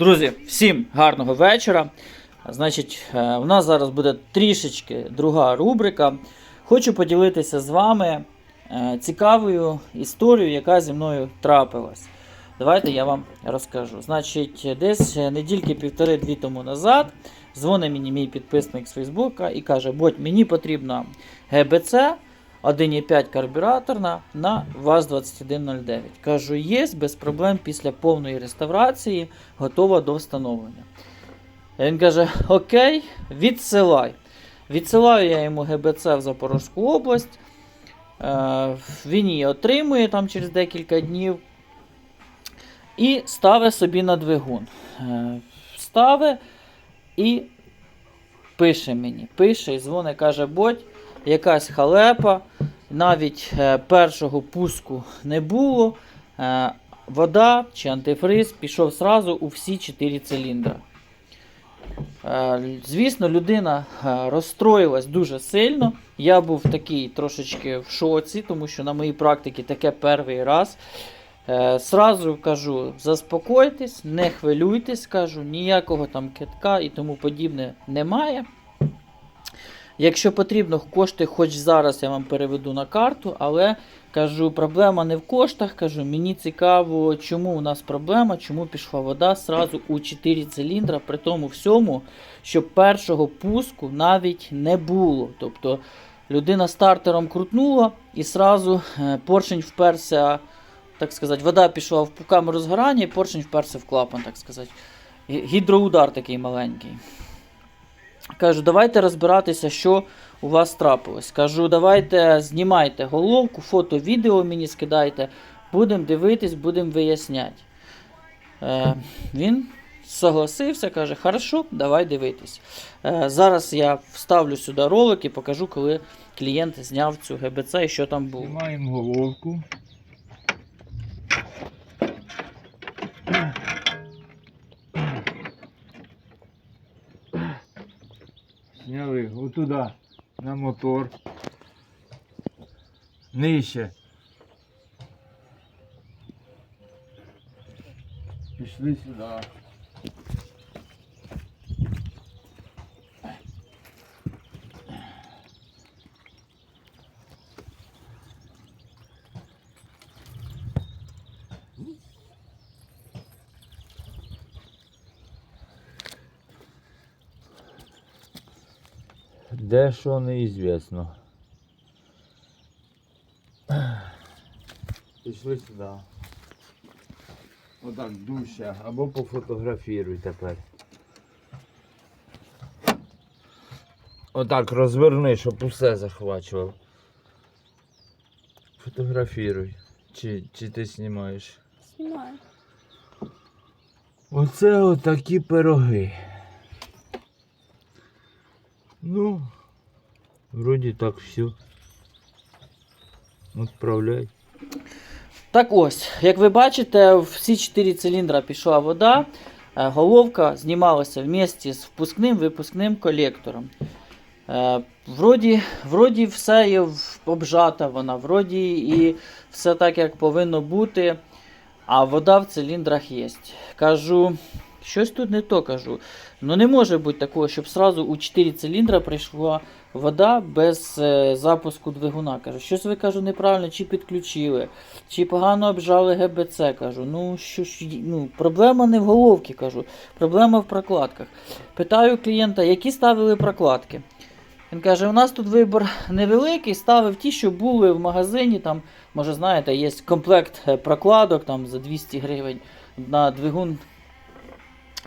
Друзі, всім гарного вечора. Значить, е, у нас зараз буде трішечки друга рубрика. Хочу поділитися з вами е, цікавою історією, яка зі мною трапилась. Давайте я вам розкажу. Значить, десь недільки півтори-дві тому назад дзвонить мені мій підписник з Фейсбука і каже: Бодь, мені потрібно ГБЦ 1,5 карбюраторна на ВАЗ-2109. Кажу, є без проблем після повної реставрації, готова до встановлення. Він каже: Окей, відсилай. Відсилаю я йому ГБЦ в Запорозьку область. Е, Він її отримує там через декілька днів. І ставить собі на двигун. Е, Ставить і пише мені. Пише і дзвонить, каже, Бодь, якась халепа, навіть е, першого пуску не було. Е, вода чи антифриз пішов сразу у всі 4 циліндри. Е, Звісно, людина розстроїлась дуже сильно. Я був такий трошечки в шоці, тому що на моїй практиці таке перший раз. Сразу кажу, заспокойтесь, не хвилюйтесь, кажу, ніякого там китка і тому подібне немає. Якщо потрібно, кошти, хоч зараз я вам переведу на карту, але кажу, проблема не в коштах. Кажу, мені цікаво, чому у нас проблема, чому пішла вода сразу у 4 циліндра, при тому всьому, що першого пуску навіть не було. Тобто людина стартером крутнула і сразу е, поршень вперся, так сказати, вода пішла в камеру згорання, і поршень вперся в клапан, так сказати. Гідроудар такий маленький. Кажу, давайте розбиратися, що у вас трапилось. Кажу, давайте знімайте головку, фото, відео мені скидайте, будемо дивитись, будемо виясняти. Е, він согласився, каже, хорошо, давай дивитись. Е, зараз я вставлю сюди ролик і покажу, коли клієнт зняв цю ГБЦ і що там було. Знімаємо головку. Зняли отуда на мотор. Нижче. Пішли сюди. Де що неізвісно. Пішли сюди. Отак дужче, або пофотографіруй тепер. Отак розверни, щоб усе захвачував. Фотографіруй. Чи, чи ти знімаєш? Знімаю. Оце отакі пироги. Ну, вроді так все. Отправляй. Так ось, як ви бачите, в всі 4 циліндра пішла вода. е, Головка знімалася вместе з впускним випускним колектором. Е, Вроді, вроді все є обжата вона, вроді і все так, як повинно бути. А вода в циліндрах є. Кажу, щось тут не то кажу. Ну не може бути такого, щоб сразу у 4 циліндра прийшла вода без е, запуску двигуна. Кажу, щось ви кажу неправильно, чи підключили, чи погано обжали ГБЦ. Кажу, ну що ж, ну, проблема не в головці, кажу, проблема в прокладках. Питаю клієнта, які ставили прокладки. Він каже, у нас тут вибір невеликий, ставив ті, що були в магазині. Там, може, знаєте, є комплект е, прокладок там, за 200 гривень на двигун,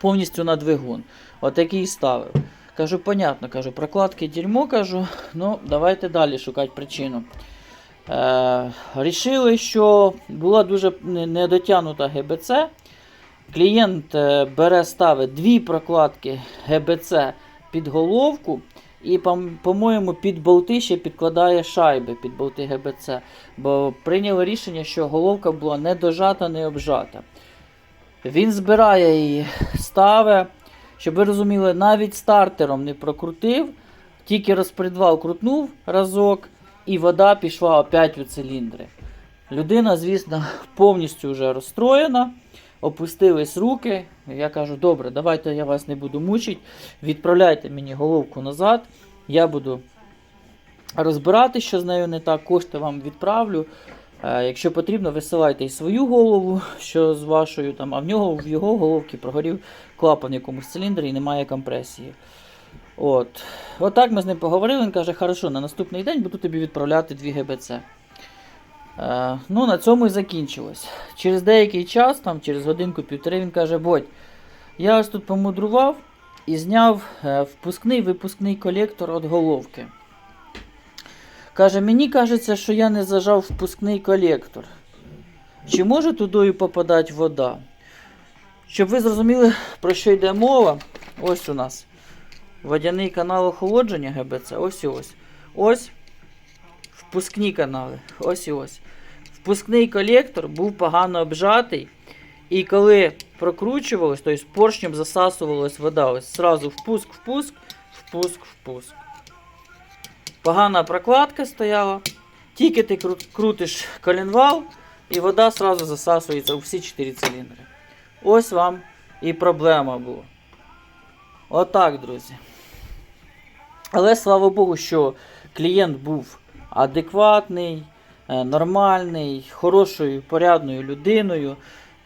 повністю на двигун. Отакий ставив. Кажу, понятно, кажу, прокладки дерьмо, кажу, ну давайте далі шукати причину. Е, рішили, що була дуже не- недотягнута ГБЦ. Клієнт е, бере, ставить дві прокладки ГБЦ під головку. І, по-моєму, під болти ще підкладає шайби під болти ГБЦ. Бо прийняли рішення, що головка була не дожата, не обжата. Він збирає її, ставить. Щоб ви розуміли, навіть стартером не прокрутив, тільки розпредвал крутнув разок, і вода пішла опять у циліндри. Людина, звісно, повністю вже розстроєна. опустились руки. Я кажу, добре, давайте я вас не буду мучити. Відправляйте мені головку назад. Я буду розбирати, що з нею не так, кошти вам відправлю. Е, Якщо потрібно, висилайте і свою голову, що з вашою там, а в нього в його головці прогорів клапан в якомусь циліндрі і немає компресії. От. Отак ми з ним поговорили. Він каже, хорошо, на наступний день буду тобі відправляти 2 ГБЦ. Е, ну, на цьому і закінчилось. Через деякий час, там, через годинку-півтори, він каже, Бодь, я ось тут помудрував і зняв е, впускний випускний колектор від головки. Каже, мені кажеться, що я не зажав впускний колектор. Чи може тудою попадати вода? Щоб ви зрозуміли, про що йде мова, ось у нас водяний канал охолодження ГБЦ, ось і ось. Ось впускні канали, ось і ось. Впускний колектор був погано обжатий. І коли прокручувалось, тобто поршнем засасувалась вода, ось сразу впуск, впуск, впуск, впуск. Погана прокладка стояла. Тільки ти крутиш коленвал, і вода сразу засасується у всі 4 циліндри. Ось вам і проблема була. Отак, друзі. Але слава Богу, що клієнт був адекватний, е, нормальний, хорошою, порядною людиною.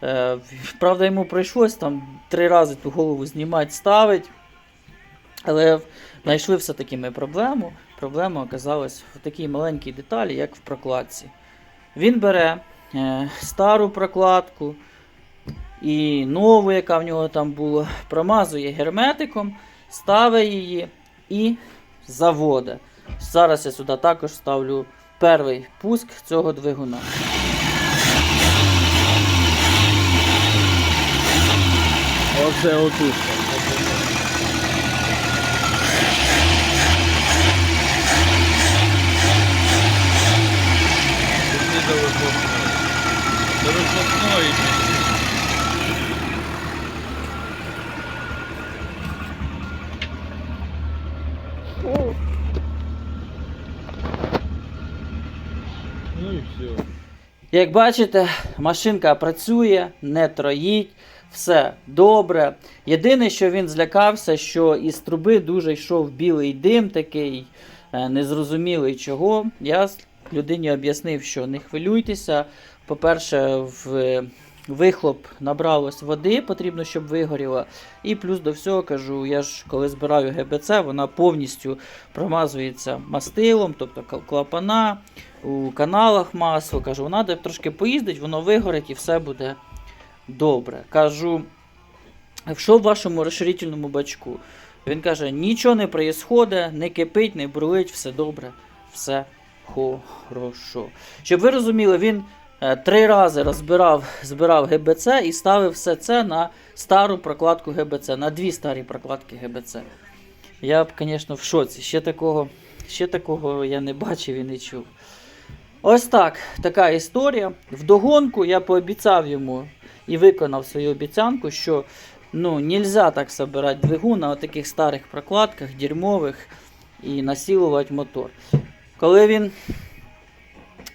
Е, Правда, йому прийшлось там три рази ту голову знімати, ставити. Але знайшли все-таки ми проблему. Проблема оказалась в такій маленькій деталі, як в прокладці. Він бере е, стару прокладку і нову, яка в нього там була, промазує герметиком, ставить її і завода. Зараз я сюди також ставлю перший пуск цього двигуна. Оце отут. Туди до вихлопної. До вихлопної. Ну і все. Як бачите, машинка працює, не троїть, все добре. Єдине, що він злякався, що із труби дуже йшов білий дим такий, е, незрозумілий чого. Я людині об'яснив, що не хвилюйтеся. По-перше, в вихлоп набралось води, потрібно, щоб вигоріло. І плюс до всього кажу, я ж коли збираю ГБЦ, вона повністю промазується мастилом, тобто клапана, у каналах масло. Кажу, треба трошки поїздить, воно вигорить і все буде добре. Кажу, що в вашому розширительному бачку? Він каже, нічого не проїсходить, не кипить, не бурлить, все добре, все хорошо. Щоб ви розуміли, він три рази розбирав, збирав ГБЦ і ставив все це на стару прокладку ГБЦ, на дві старі прокладки ГБЦ. Я б, звісно, в шоці. Ще такого, ще такого я не бачив і не чув. Ось так, така історія. Вдогонку я пообіцяв йому і виконав свою обіцянку, що ну, нельзя так собирати двигун на таких старих прокладках, дерьмових і насилувати мотор. Коли він,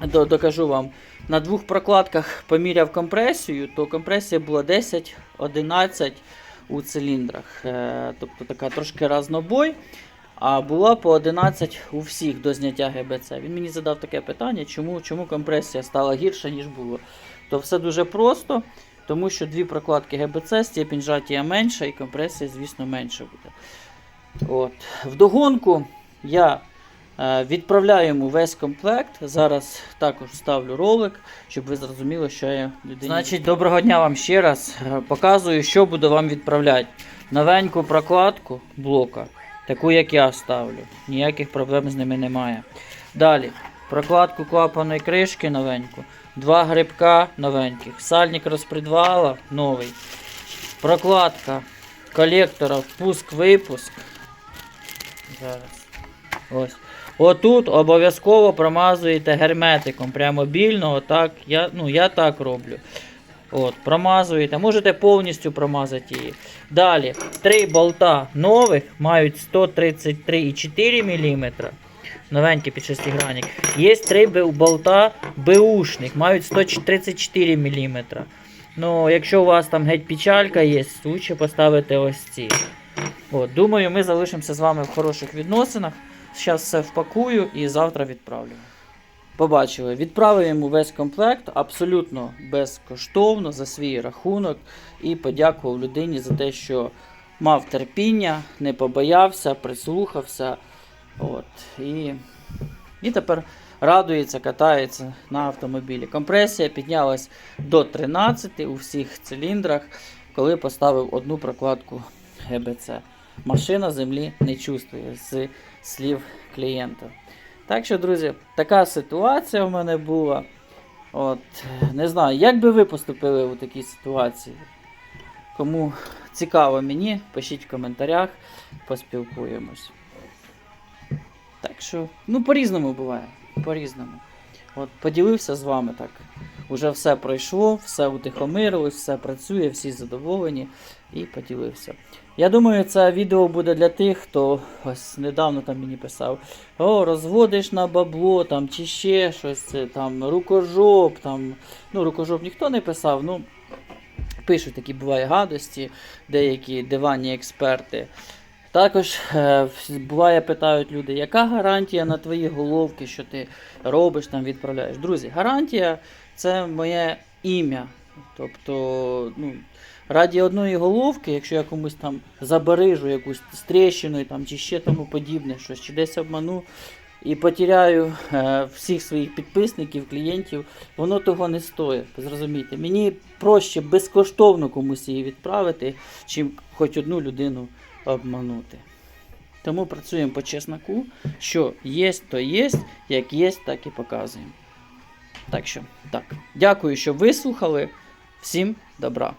докажу вам, на двох прокладках поміряв компресію, то компресія була 10-11 у циліндрах. Е, тобто така трошки разнобой. А була по 11 у всіх до зняття ГБЦ. Він мені задав таке питання, чому, чому компресія стала гірша, ніж було. То все дуже просто, тому що дві прокладки ГБЦ, степінь жаття менша і компресія, звісно, менша буде. От. Вдогонку я е, відправляю весь комплект. Зараз також ставлю ролик, щоб ви зрозуміли, що я людині. Значить, доброго дня вам ще раз. Е, Показую, що буду вам відправляти. Новеньку прокладку блока. Таку, як я ставлю. Ніяких проблем з ними немає. Далі. Прокладку клапаної кришки новеньку. Два грибка новеньких. Сальник розпредвала новий. Прокладка колектора впуск-випуск. Зараз. Ось. Отут обов'язково промазуєте герметиком. Прямо більно, отак. Я, ну, я так роблю. От, промазуєте, можете повністю промазати її. Далі, три болта нових мають 133,4 мм. Новенькі під шестигранник. Є три болта беушних, мають 134 мм. Ну, якщо у вас там геть печалька є, лучше поставити ось ці. От, думаю, ми залишимося з вами в хороших відносинах. Зараз все впакую і завтра відправлю. Побачили, відправив йому весь комплект абсолютно безкоштовно за свій рахунок і подякував людині за те, що мав терпіння, не побоявся, прислухався. От, і, і тепер радується, катається на автомобілі. Компресія піднялась до 13 у всіх циліндрах, коли поставив одну прокладку ГБЦ. Машина землі не чувствує з слів клієнта. Так що, друзі, така ситуація в мене була. От, не знаю, як би ви поступили у такій ситуації. Кому цікаво мені, пишіть в коментарях, поспілкуємось. Так що, ну, по-різному буває. По-різному. От поділився з вами так. Уже все пройшло, все утихомирилось, все працює, всі задоволені і поділився. Я думаю, це відео буде для тих, хто ось недавно там мені писав: О, розводиш на бабло там, чи ще щось, там, рукожоп, там. Ну, рукожоп ніхто не писав, ну. Пишуть такі буває гадості, деякі диванні експерти. Також е, буває, питають люди, яка гарантія на твої головки, що ти робиш там, відправляєш. Друзі, гарантія це моє ім'я. Тобто, ну, раді одної головки, якщо я комусь там забережу якусь з тріщиною там, чи ще тому подібне, щось, чи десь обману і потеряю е, всіх своїх підписників, клієнтів, воно того не стоїть. Зрозумійте, мені проще безкоштовно комусь її відправити, чим хоч одну людину обманути. Тому працюємо по чесноку, що є, то є, як є, так і показуємо. Так що, так. Дякую, що вислухали. Всім добра.